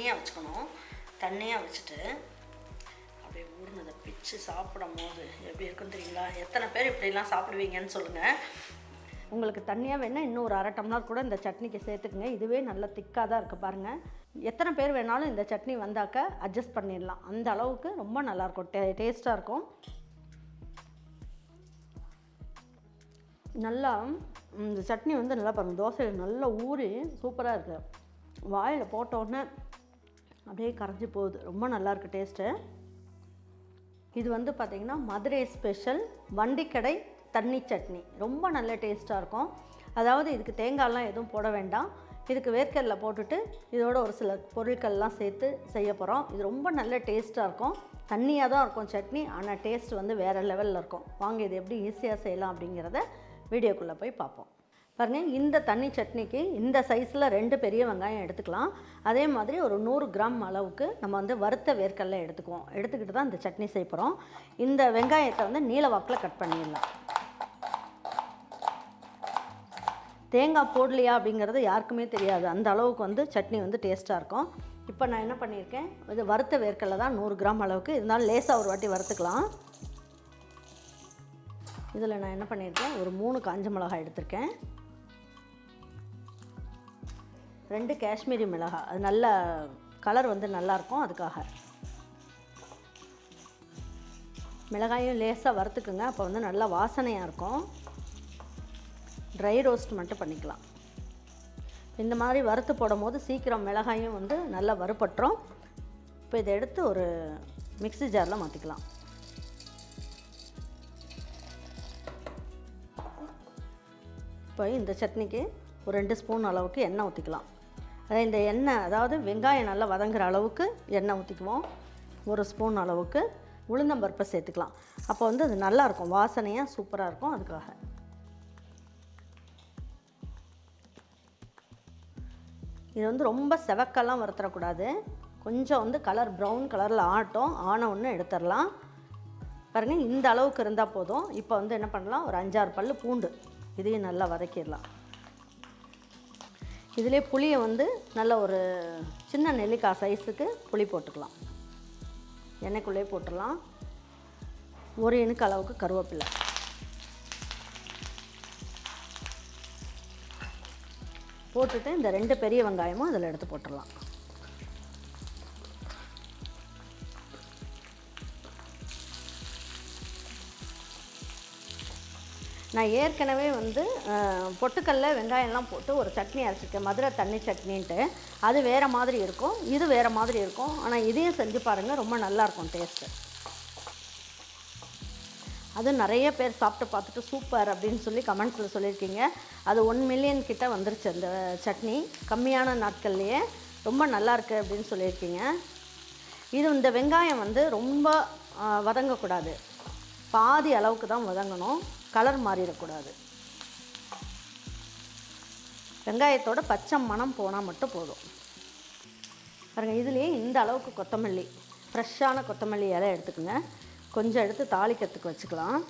தண்ணியாக வச்சுக்கணும். தண்ணியாக வச்சுட்டு அப்படியே ஊர்னதை பிச்சு சாப்பிடும் போது எப்படி இருக்கும் தெரியுங்களா? எத்தனை பேர் இப்படிலாம் சாப்பிடுவீங்கன்னு சொல்லுங்கள் உங்களுக்கு தண்ணியாக வேணால் இன்னும் ஒரு அரை டம்ளர் கூட இந்த சட்னிக்கு சேர்த்துக்குங்க. இதுவே நல்ல திக்காக தான் இருக்குது பாருங்கள் எத்தனை பேர் வேணாலும் இந்த சட்னி வந்தாக்க அட்ஜஸ்ட் பண்ணிடலாம். அந்த அளவுக்கு ரொம்ப நல்லாயிருக்கும் டே டேஸ்ட்டாக இருக்கும். நல்லா இந்த சட்னி வந்து நல்லா பாருங்கள் தோசையில் நல்லா ஊறி சூப்பராக இருக்குது வாயில் போட்டோன்னே அப்படியே கரைஞ்சி போகுது. ரொம்ப நல்லாயிருக்கு டேஸ்ட்டு. இது வந்து பார்த்திங்கன்னா மதுரை ஸ்பெஷல் வண்டிக்கடை தண்ணி சட்னி. ரொம்ப நல்ல டேஸ்ட்டாக இருக்கும். அதாவது இதுக்கு தேங்காய்லாம் எதுவும் போட வேண்டாம். இதுக்கு வேர்க்கடலை போட்டுட்டு இதோட ஒரு சில பொருட்கள்லாம் சேர்த்து செய்ய போகிறோம் இது ரொம்ப நல்ல டேஸ்ட்டாக இருக்கும். தண்ணியாக தான் இருக்கும் சட்னி. ஆனால் டேஸ்ட் வந்து வேறு லெவலில் இருக்கும். வாங்க இது எப்படி ஈஸியாக செய்யலாம் அப்படிங்கிறத வீடியோக்குள்ளே போய் பார்ப்போம். பாருங்கள் இந்த தண்ணி சட்னிக்கு இந்த சைஸில் ரெண்டு பெரிய வெங்காயம் எடுத்துக்கலாம். அதே மாதிரி ஒரு நூறு கிராம் அளவுக்கு நம்ம வந்து வறுத்த வேர்க்கடலை எடுத்துக்குவோம். எடுத்துக்கிட்டு தான் இந்த சட்னி செய்ய போகிறோம் இந்த வெங்காயத்தை வந்து நீல வாக்கில் கட் பண்ணிடலாம். தேங்காய் போடலையா அப்படிங்கிறது யாருக்குமே தெரியாது. அந்த அளவுக்கு வந்து சட்னி வந்து டேஸ்ட்டாக இருக்கும். இப்போ நான் என்ன பண்ணியிருக்கேன்? இது வறுத்த வேர்க்கடலை தான் நூறு கிராம் அளவுக்கு. இருந்தாலும் லேசாக ஒரு வாட்டி வறுத்துக்கலாம். இதில் நான் என்ன பண்ணியிருக்கேன்? ஒரு மூணு காஞ்ச மிளகாய் எடுத்திருக்கேன். ரெண்டு காஷ்மீரி மிளகாய் அது நல்ல கலர் வந்து நல்லாயிருக்கும் அதுக்காக. மிளகாயும் லேசாக வறுத்துக்குங்க. அப்போ வந்து நல்லா வாசனையாக இருக்கும். ட்ரை ரோஸ்ட் மட்டும் பண்ணிக்கலாம். இந்த மாதிரி வறுத்து போடும் போது சீக்கிரம் மிளகாயும் வந்து நல்லா வறுபட்டுரும். இப்போ இதை எடுத்து ஒரு மிக்ஸி ஜாரில் மாற்றிக்கலாம் இப்போ இந்த சட்னிக்கு ஒரு ரெண்டு ஸ்பூன் அளவுக்கு எண்ணெய் ஊற்றிக்கலாம் அதாவது இந்த எண்ணெய் அதாவது வெங்காயம் நல்லா வதங்குற அளவுக்கு எண்ணெய் ஊற்றிக்குவோம் ஒரு ஸ்பூன் அளவுக்கு உளுந்தம்பருப்பை சேர்த்துக்கலாம். அப்போ வந்து அது நல்லாயிருக்கும் வாசனையாக சூப்பராக இருக்கும் அதுக்காக. இது வந்து ரொம்ப செவக்கெல்லாம் வறுத்துடக்கூடாது கொஞ்சம் வந்து கலர் ப்ரௌன் கலரில் ஆட்டும். ஆன ஒன்று எடுத்துடலாம். பாருங்கள் இந்த அளவுக்கு இருந்தால் போதும். இப்போ வந்து என்ன பண்ணலாம்? ஒரு அஞ்சாறு பல் பூண்டு இதையும் நல்லா வதக்கிடலாம். இதிலே புளியை வந்து நல்ல ஒரு சின்ன நெல்லிக்காய் சைஸுக்கு புளி போட்டுக்கலாம். எண்ணெய்க்குள்ளே போட்டுடலாம். ஒரு இனுக்கு அளவுக்கு கருவேப்பிலை. போட்டுட்டு இந்த ரெண்டு பெரிய வெங்காயமும் அதில் எடுத்து போட்டுடலாம். நான் ஏற்கனவே வந்து பொட்டுக்கல்ல வெங்காயம்லாம் போட்டு ஒரு சட்னி அரைச்சிருக்கேன். மதுரை தண்ணி சட்னின்ட்டு. அது வேறு மாதிரி இருக்கும். இது வேறு மாதிரி இருக்கும். ஆனால் இதையும் செஞ்சு பாருங்கள் ரொம்ப நல்லாயிருக்கும் டேஸ்ட்டு அது நிறைய பேர் சாப்பிட்டு பார்த்துட்டு சூப்பர் அப்படின்னு சொல்லி கமெண்ட்ஸில் சொல்லியிருக்கீங்க. அது ஒன் மில்லியன் கிட்டே வந்துருச்சு அந்த சட்னி. கம்மியான நாட்கள்லேயே ரொம்ப நல்லாயிருக்கு அப்படின்னு சொல்லியிருக்கீங்க. இது இந்த வெங்காயம் வந்து ரொம்ப வதங்கக்கூடாது. பாதி அளவுக்கு தான் வதங்கணும். கலர் மாறிடக்கூடாது. வெங்காயத்தோட பச்சை மணம் போனால் மட்டும் போதும். பாருங்கள் இதுலேயே இந்த அளவுக்கு கொத்தமல்லி ஃப்ரெஷ்ஷான கொத்தமல்லி இலை எடுத்துக்கோங்க. கொஞ்சம் எடுத்து தாளிக்கிறதுக்கு வச்சுக்கலாம்.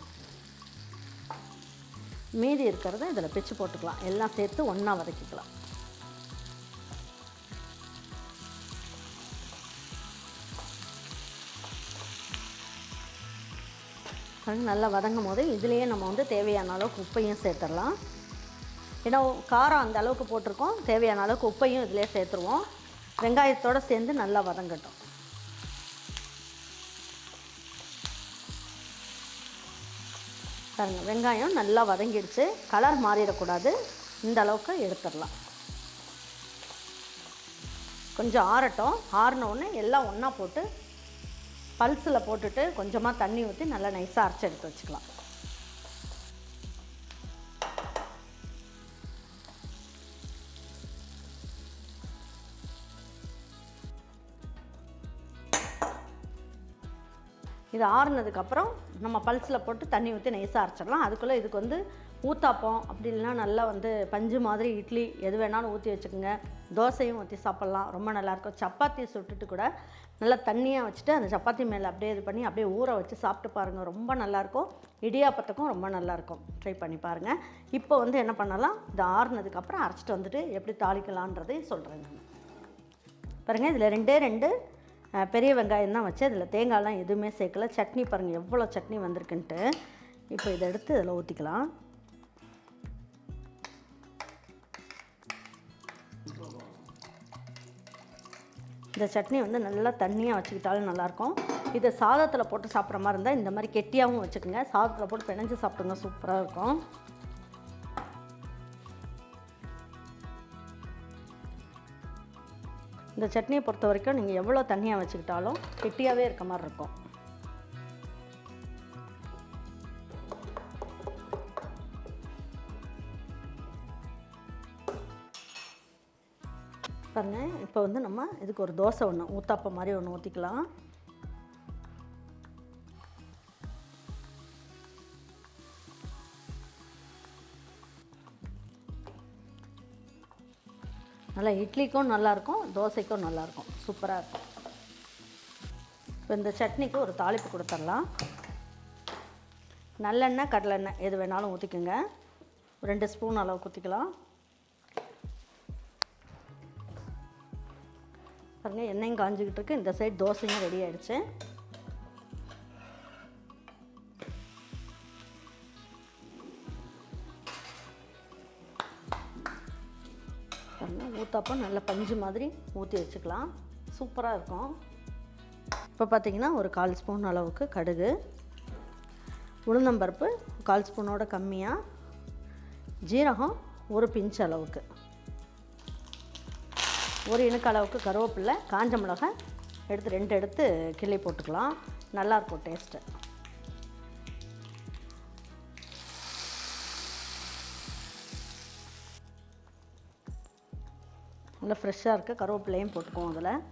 மீதி இருக்கிறத இதில் பிச்சு போட்டுக்கலாம். எல்லாம் சேர்த்து ஒன்றா வதக்கிக்கலாம். ஃப்ரெண்ட் நல்லா வதங்கும் போது இதுலேயே நம்ம வந்து தேவையான அளவுக்கு உப்பையும் சேர்த்துடலாம். ஏன்னா காரம் அந்த அளவுக்கு போட்டிருக்கோம். தேவையான அளவுக்கு உப்பையும் இதிலே சேர்த்துருவோம். வெங்காயத்தோடு சேர்ந்து நல்லா வதங்கட்டும். பாருங்கள் வெங்காயம் நல்லா வதங்கிடுச்சு. கலர் மாறிடக்கூடாது. இந்த அளவுக்கு எடுத்துடலாம். கொஞ்சம் ஆறட்டும். ஆறினோடனே எல்லாம் ஒன்றா போட்டு பல்ஸில் போட்டுட்டு கொஞ்சமாக தண்ணி ஊற்றி நல்லா நைஸாக அரைச்சி எடுத்து வச்சுக்கலாம். இது ஆறுனதுக்கப்புறம் நம்ம பல்ஸில் போட்டு தண்ணி ஊற்றி நைஸாக அரைச்சிடலாம். அதுக்குள்ளே இதுக்கு வந்து ஊத்தாப்பம் அப்படி இல்லைன்னா நல்லா வந்து பஞ்சு மாதிரி இட்லி எது வேணாலும் ஊற்றி வச்சுக்கோங்க. தோசையும் ஊற்றி சாப்பிட்லாம். ரொம்ப நல்லாயிருக்கும் சப்பாத்தி சுட்டுட்டு கூட நல்லா தண்ணியாக வச்சுட்டு அந்த சப்பாத்தி மேலே அப்படியே இது பண்ணி அப்படியே ஊற வச்சு சாப்பிட்டு பாருங்கள் ரொம்ப நல்லாயிருக்கும் இடியாப்பத்துக்கும் ரொம்ப நல்லாயிருக்கும் ட்ரை பண்ணி பாருங்கள் இப்போ வந்து என்ன பண்ணலாம்? இது ஆறுனதுக்கப்புறம் அரைச்சிட்டு வந்துட்டு எப்படி தாளிக்கலான்றதையும் சொல்கிறேன் நான். பாருங்கள் இதில் ரெண்டே ரெண்டு பெரிய வெங்காயம் தான் வச்சு அதில் தேங்காய்லாம் எதுவுமே சேர்க்கல. சட்னி பாருங்கள் எவ்வளோ சட்னி வந்திருக்குன்ட்டு. இப்போ இதை எடுத்து இதில் ஊற்றிக்கலாம் இந்த சட்னி வந்து நல்லா தண்ணியாக வச்சுக்கிட்டாலும் நல்லாயிருக்கும். இதை சாதத்தில் போட்டு சாப்பிட்ற மாதிரி இருந்தால் இந்த மாதிரி கெட்டியாகவும் வச்சுக்கோங்க. சாதத்தில் போட்டு பிணைஞ்சு சாப்பிடுங்க சூப்பராக இருக்கும். இந்த சட்னியை பொறுத்த வரைக்கும் நீங்கள் எவ்வளோ தண்ணியாக வச்சுக்கிட்டாலும் கெட்டியாகவே இருக்க மாதிரி இருக்கும். இப்போ வந்து நம்ம இதுக்கு ஒரு தோசை ஒன்று ஊத்தாப்பம் மாதிரி ஒன்று ஊற்றிக்கலாம் நல்லா இட்லிக்கும் நல்லாயிருக்கும் தோசைக்கும் நல்லாயிருக்கும் சூப்பராக இருக்கும். இப்போ இந்த சட்னிக்கு ஒரு தாளிப்பு கொடுத்துடலாம் நல்லெண்ணெய் கடலெண்ணெய் எது வேணாலும் ஊற்றிக்கோங்க ரெண்டு ஸ்பூன் அளவுக்கு ஊற்றிக்கலாம் பாருங்கள் எண்ணெயும் காஞ்சிக்கிட்டு இருக்கு இந்த சைடு தோசையும் ரெடி ஆயிடுச்சு. ஊற்றப்போ நல்ல பஞ்சு மாதிரி ஊற்றி வச்சுக்கலாம். சூப்பராக இருக்கும். இப்போ பார்த்தீங்கன்னா ஒரு கால் ஸ்பூன் அளவுக்கு கடுகு உளுந்தம்பருப்பு கால் ஸ்பூனோட கம்மியாக ஜீரகம் ஒரு பிஞ்ச் அளவுக்கு. ஒரு இணுக்களவுக்கு அளவுக்கு காஞ்ச மிளகாய் எடுத்து ரெண்டு எடுத்து கிள்ளி போட்டுக்கலாம். நல்லாயிருக்கும் டேஸ்ட்டு நல்லா ஃப்ரெஷ்ஷாக இருக்க கருவேப்பிலையும் போட்டுக்குவோம் அதில்.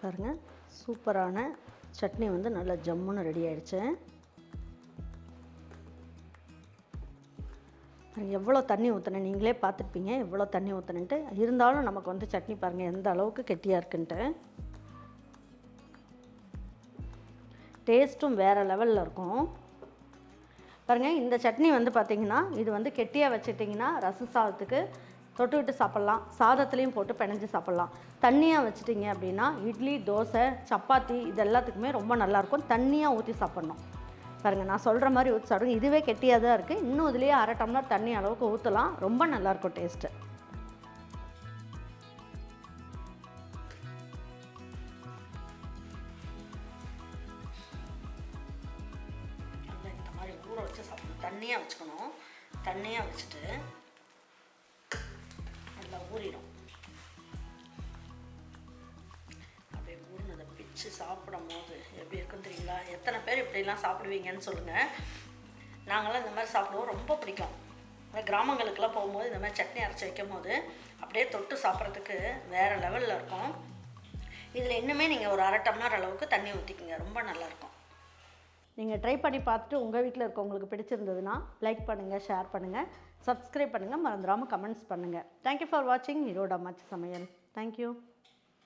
பாருங்கள் சூப்பரான சட்னி வந்து நல்லா ஜம்முன்னு ரெடி ஆயிடுச்சு. எவ்வளோ தண்ணி ஊற்றினேன் நீங்களே பார்த்துருப்பீங்க எவ்வளோ தண்ணி ஊற்றினுட்டு இருந்தாலும் நமக்கு வந்து சட்னி பாருங்கள் எந்த அளவுக்கு கெட்டியாக இருக்குன்ட்டு. டேஸ்ட்டும் வேறு லெவலில் இருக்கும். பாருங்கள் இந்த சட்னி வந்து பார்த்திங்கன்னா இது வந்து கெட்டியாக வச்சுட்டிங்கன்னா ரசம் சாதத்துக்கு தொட்டுக்கிட்டு சாப்பிட்லாம். சாதத்துலேயும் போட்டு பிணைஞ்சு சாப்பிட்லாம். தண்ணியாக வச்சுட்டிங்க அப்படின்னா இட்லி தோசை சப்பாத்தி இது எல்லாத்துக்குமே ரொம்ப நல்லாயிருக்கும் தண்ணியாக ஊற்றி சாப்பிட்ணும். பாருங்கள் நான் சொல்கிற மாதிரி ஊற்றி சாப்பிடுங்க இதுவே கெட்டியாக தான் இருக்குது இன்னும் இதுலேயே அரை டம்ளர் தண்ணி அளவுக்கு ஊற்றலாம் ரொம்ப நல்லாயிருக்கும் டேஸ்ட்டு வச்சு சாப்பிடும் போது எப்படி இருக்குன்னு தெரியுங்களா? எத்தனை பேர் இப்படிலாம் சாப்பிடுவீங்கன்னு சொல்லுங்கள் நாங்களாம் இந்த மாதிரி சாப்பிடுவோம். ரொம்ப பிடிக்கும். அந்த கிராமங்களுக்கெல்லாம் போகும்போது இந்த மாதிரி சட்னி அரைச்சி வைக்கும் போது அப்படியே தொட்டு சாப்பிட்றதுக்கு வேறு லெவலில் இருக்கும். இதில் இன்னுமே நீங்கள் ஒரு அரை டம்ளர் அளவுக்கு தண்ணி ஊற்றிக்கிங்க ரொம்ப நல்லாயிருக்கும் நீங்கள் ட்ரை பண்ணி பார்த்துட்டு உங்கள் வீட்டில் இருக்கவங்களுக்கு பிடிச்சிருந்ததுன்னா லைக் பண்ணுங்கள் ஷேர் பண்ணுங்கள் சப்ஸ்கிரைப் பண்ணுங்கள் மறந்துடாமல் கமெண்ட்ஸ் பண்ணுங்கள் தேங்க்யூ ஃபார் வாட்சிங் ஈரோட அம்மாச்சி சமையல். தேங்க்யூ